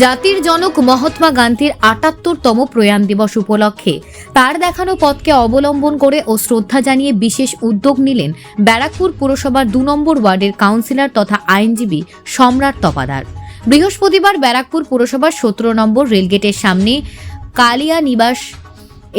জাতির জনক মহাত্মা গান্ধীর আটাত্তরতম প্রয়াণ দিবস উপলক্ষে তার দেখানো পথকে অবলম্বন করে ও শ্রদ্ধা জানিয়ে বিশেষ উদ্যোগ নিলেন ব্যারাকপুর পুরসভার দু নম্বর ওয়ার্ডের কাউন্সিলর তথা আইনজীবী সম্রাট তপাদার। বৃহস্পতিবার ব্যারাকপুর পুরসভার সতেরো নম্বর রেলগেটের সামনে কালিয়া নিবাস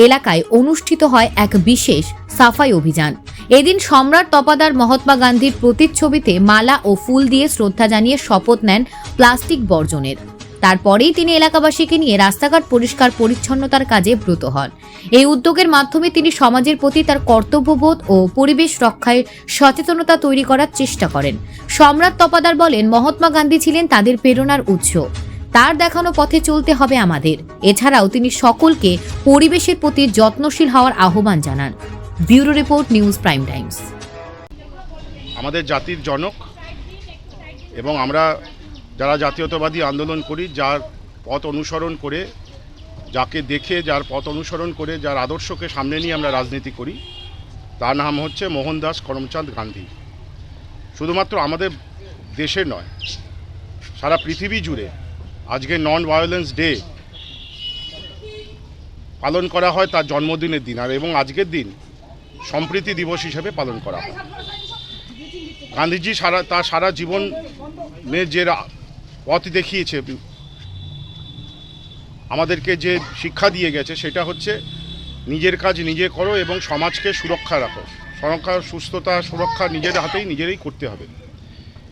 এলাকায় অনুষ্ঠিত হয় এক বিশেষ সাফাই অভিযান। এদিন সম্রাট তপাদার মহাত্মা গান্ধীর প্রতিচ্ছবিতে মালা ও ফুল দিয়ে শ্রদ্ধা জানিয়ে শপথ নেন প্লাস্টিক বর্জনের। তারপরেই তিনি এলাকাবাসীকে নিয়ে রাস্তাঘাট পরিষ্কার পরিচ্ছন্নতার কাজে ব্রত হন। এই উদ্যোগের মাধ্যমে তিনি সমাজের প্রতি তার কর্তব্যবোধ ও পরিবেশ রক্ষায় সচেতনতা তৈরি করার চেষ্টা করেন। সম্রাট তপাদার বলেন, মহাত্মা গান্ধী ছিলেন তাদের প্রেরণার উৎস। তার দেখানো পথে চলতে হবে আমাদের। এছাড়াও তিনি সকলকে পরিবেশের প্রতি যত্নশীল হওয়ার আহ্বান জানান। Bureau report, news prime times. আমাদের জাতির জনক এবং আমরা যারা জাতীয়তাবাদী আন্দোলন করি, যার পথ অনুসরণ করে, যাকে দেখে, যার পথ অনুসরণ করে, যার আদর্শকে সামনে নিয়ে আমরা রাজনীতি করি, তার নাম হচ্ছে মোহনদাস করমচাঁদ গান্ধী। শুধুমাত্র আমাদের দেশে নয়, সারা পৃথিবী জুড়ে আজকে নন ভায়োলেন্স ডে পালন করা হয় তার জন্মদিনের দিন, আর এবং আজকের দিন সম্প্রীতি দিবস হিসেবে পালন করা হয়। গান্ধীজি সারা, তার সারা জীবনে যে পথ দেখিয়েছে। আমাদেরকে যে শিক্ষা দিয়ে গেছে, সেটা হচ্ছে নিজের কাজ নিজে করো এবং সমাজকে সুরক্ষা রাখো। সুরক্ষা সুস্থতা, সুরক্ষা নিজের হাতেই নিজেরই করতে হবে।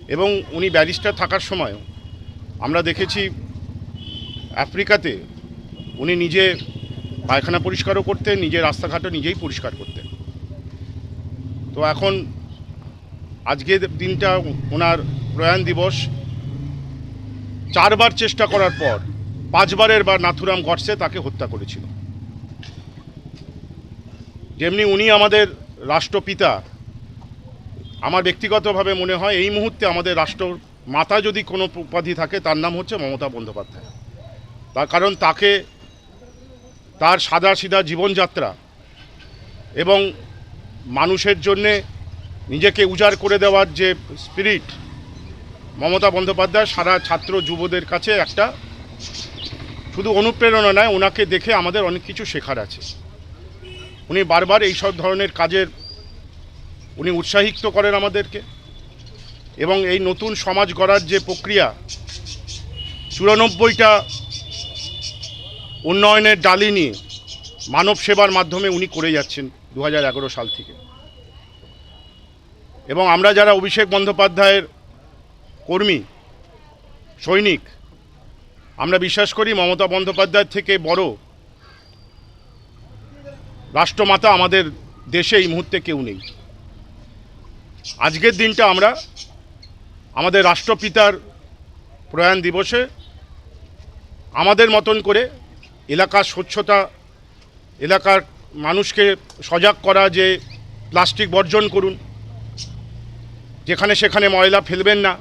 এবং উনি ব্যারিস্টার থাকার সময় আমরা দেখেছি আফ্রিকাতে উনি নিজে পায়খানা পরিষ্কারও করতেন নিজের রাস্তাঘাটও নিজেই পরিষ্কার করতেন। তো এখন আজকের দিনটা ওনার প্রয়াণ দিবস চারবার চেষ্টা করার পর, পাঁচবারের বার নাথুরাম গডসে তাকে হত্যা করেছিল। যেমনি উনি আমাদের রাষ্ট্রপিতা, আমার ব্যক্তিগতভাবে মনে হয় এই মুহূর্তে আমাদের রাষ্ট্র মাতা যদি কোনো উপাধি থাকে, তার নাম হচ্ছে মমতা বন্দ্যোপাধ্যায়। তার কারণ তাকে তার সাদা সিধা জীবনযাত্রা এবং মানুষের জন্যে নিজেকে উজাড় করে দেওয়ার যে স্পিরিট মমতা বন্দ্যোপাধ্যায় সারা ছাত্র যুবদের কাছে একটা শুধু অনুপ্রেরণা নয়, ওনাকে দেখে আমাদের অনেক কিছু শেখার আছে। উনি বারবার এই সব ধরনের কাজের উনি উৎসাহিত করেন আমাদেরকে এবং এই নতুন সমাজ গড়ার যে প্রক্রিয়া, চুরানব্বইটা উন্নয়নের ডালি নিয়ে মানব সেবার মাধ্যমে উনি করে যাচ্ছেন দু হাজার এগারো সাল থেকে। এবং আমরা যারা অভিষেক বন্দ্যোপাধ্যায়ের কর্মী, সৈনিক। আমরা বিশ্বাস করি মমতা বন্দ্যোপাধ্যায়ের থেকে বড় রাষ্ট্রমাতা আমাদের দেশে এই মুহূর্তে কেউ নেই। আজকের দিনটা আমরা আমাদের রাষ্ট্রপিতার প্রয়াণ দিবসে আমাদের মতন করে এলাকার স্বচ্ছতা, এলাকার মানুষকে সজাগ করা, যে প্লাস্টিক বর্জন করুন, যেখানে সেখানে ময়লা ফেলবেন না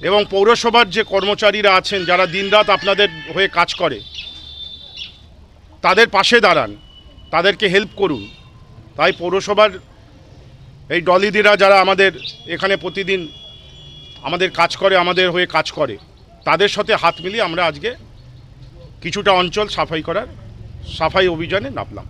এবং পৌরসভার যে কর্মচারীরা আছেন, যারা দিনরাত আপনাদের হয়ে কাজ করে, তাদের পাশে দাঁড়ান, তাদেরকে হেল্প করুন। তাই পৌরসভার এই ডলিদিরা যারা আমাদের এখানে প্রতিদিন আমাদের কাজ করে, আমাদের হয়ে কাজ করে, তাদের সাথে হাত মিলিয়ে আমরা আজকে কিছুটা অঞ্চল সাফাই করার, সাফাই অভিযানে নামলাম।